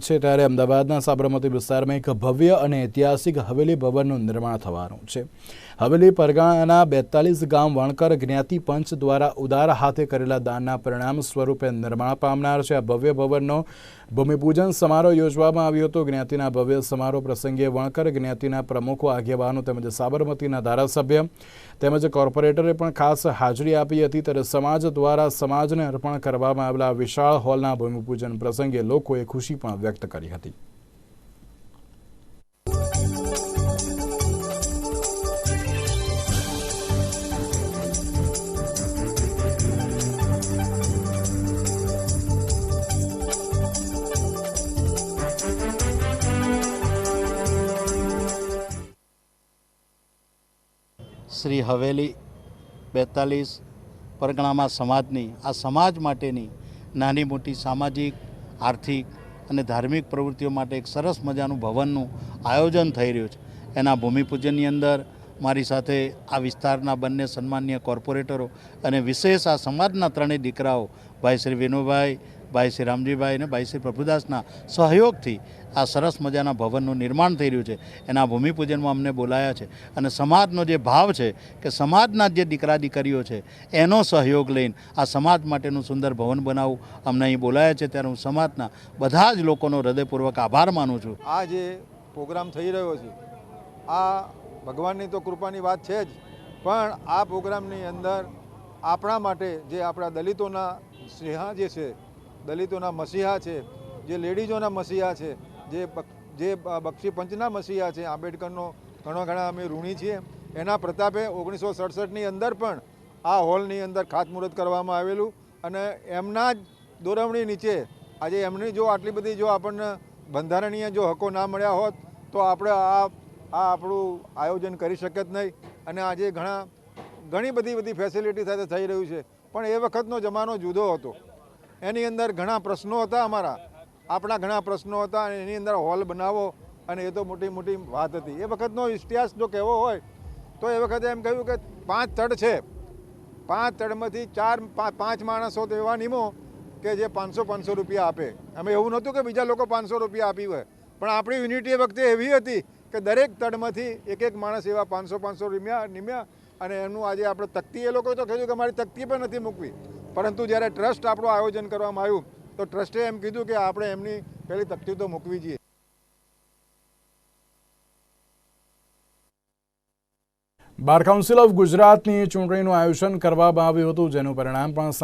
છે ત્યારે અમદાવાદના સાબરમતી વિસ્તારમાં એક ભવ્ય અને ઐતિહાસિક હવેલી ભવનનું નિર્માણ થવાનું છે. હવેલી પરગણાના બેતાલીસ ગામ વણકર જ્ઞાતિ પંચ દ્વારા ઉદાર હાથે કરેલા દાનના પરિણામ સ્વરૂપે નિર્માણ પામનાર છે. આ ભવ્ય ભવનનો ભૂમિપૂજન સમારોહ યોજવામાં આવ્યો હતો. જ્ઞાતિના ભવ્ય સમારોહ પ્રસંગે વણકર જ્ઞાતિના પ્રમુખો, આગેવાનો તેમજ સાબરમતીના ધારાસભ્ય તેમજ કોર્પોરેટરે પણ ખાસ હાજરી આપી હતી. ત્યારે સમાજ દ્વારા સમાજને અર્પણ કરવામાં આવેલા વિશાળ હોલના ભૂમિપૂજન પ્રસંગે લોકોએ ખુશી પણ વ્યક્ત કરી હતી શ્રી હવેલી બેતાલીસ પરગણામાં સમાજની, આ સમાજ માટેની નાની મોટી સામાજિક, આર્થિક અને ધાર્મિક પ્રવૃત્તિઓ માટે એક સરસ મજાનું ભવનનું આયોજન થઈ રહ્યું છે. એના ભૂમિપૂજનની અંદર મારી સાથે આ વિસ્તારના બંને સન્માનીય કોર્પોરેટરો અને વિશેષ આ સમાજના ત્રણેય દીકરાઓ, ભાઈ શ્રી વિનુભાઈ ભાઈ શ્રી રામજીભાઈ અને ભાઈ શ્રી પ્રભુદાસના સહયોગથી આ સરસ મજાના ભવનનું નિર્માણ થઈ રહ્યું છે. એના ભૂમિપૂજનમાં અમને બોલાયા છે. અને સમાજનો જે ભાવ છે કે સમાજના જે દીકરા દીકરીઓ છે, એનો સહયોગ લઈને આ સમાજ માટેનું સુંદર ભવન બનાવવું અમને અહીં બોલાયા છે ત્યારે હું સમાજના બધા જ લોકોનો હૃદયપૂર્વક આભાર માનું છું. આ જે પ્રોગ્રામ થઈ રહ્યો છે, આ ભગવાનની તો કૃપાની વાત છે જ. પણ આ પ્રોગ્રામની અંદર આપણા માટે જે આપણા દલિતોના સિંહા જે છે દલિતોના મસીહા છે, જે લેડીઝોના મસીહા છે, જે જે બક્ષી પંચના મસીહા છે, આંબેડકરનો ઘણા ઘણા અમે ઋણી છીએ. એના પ્રતાપે ઓગણીસો સડસઠની અંદર પણ આ હોલની અંદર ખાતમુહૂર્ત કરવામાં આવેલું અને એમના જ દોરવણી નીચે આજે એમની જો આટલી બધી જો આપણને બંધારણીય જો હકો ના મળ્યા હોત, તો આપણે આ આ આપણું આયોજન કરી શકત નહીં. અને આજે ઘણા, ઘણી બધી બધી ફેસિલિટી સાથે થઈ રહ્યું છે. પણ એ વખતનો જમાનો જુદો હતો. એની અંદર ઘણા પ્રશ્નો હતા અમારા. આપણા ઘણા પ્રશ્નો હતા અને એની અંદર હોલ બનાવો અને એ તો મોટી મોટી વાત હતી. એ વખતનો ઇતિહાસ જો કહેવો હોય, તો એ વખતે એમ કહ્યું કે પાંચ તડ છે. પાંચ તડમાંથી ચાર પાંચ માણસો તો એવા નિમો કે જે પાંચસો પાંચસો રૂપિયા આપે. અમે એવું નહોતું કે બીજા લોકો પાંચસો રૂપિયા આપી હોય. પણ આપણી યુનિટી એ વખતે એવી હતી કે દરેક તડમાંથી એક એક માણસ એવા પાંચસો પાંચસો રૂપિયા નિમ્યા અને એનું આજે આપણે તકતી, એ લોકોએ તો કહ્યું કે મારી તકતી પણ નથી મૂકવી. પરંતુ જ્યારે ટ્રસ્ટ આપણું આયોજન કરવામાં આવ્યું, તો ટ્રસ્ટે એમ કીધું કે આપણે એમની પહેલી તકતી તો મૂકવી જોઈએ. બાર કાઉન્સિલ ઓફ ગુજરાતની ચૂંટણીનું આયોજન કરવામાં આવ્યું હતું, જેનું પરિણામ પણ